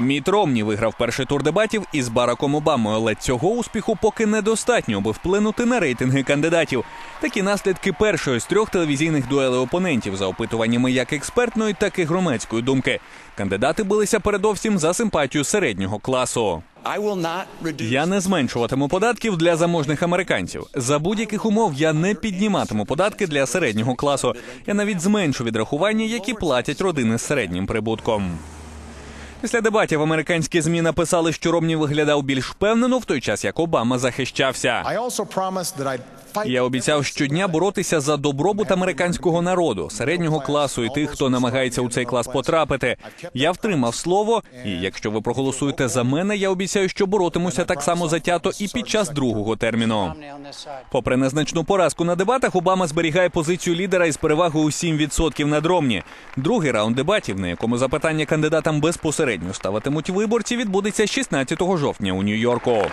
Міт Ромні виграв перший тур дебатів із Бараком Обамою, але цього успіху поки недостатньо, аби вплинути на рейтинги кандидатів. Такі наслідки першої з трьох телевізійних дуелей опонентів за опитуваннями як експертної, так і громадської думки. Кандидати билися передовсім за симпатію середнього класу. Я не зменшуватиму податків для заможних американців. За будь-яких умов я не підніматиму податки для середнього класу. Я навіть зменшу відрахування, які платять родини з середнім прибутком. Після дебатів американські змі написали, що Ромні виглядав більш впевнено в той час, як Обама захищався. Я обіцяв щодня боротися за добробут американського народу, середнього класу і тих, хто намагається у цей клас потрапити. Я втримав слово, і якщо ви проголосуєте за мене, я обіцяю, що боротимуся так само затято і під час другого терміну. Попри незначну поразку на дебатах, Обама зберігає позицію лідера із перевагою у 7% над Ромні. Другий раунд дебатів, на якому запитання кандидатам безпосередньо ставитимуть виборці, відбудеться 16 жовтня у Нью-Йорку.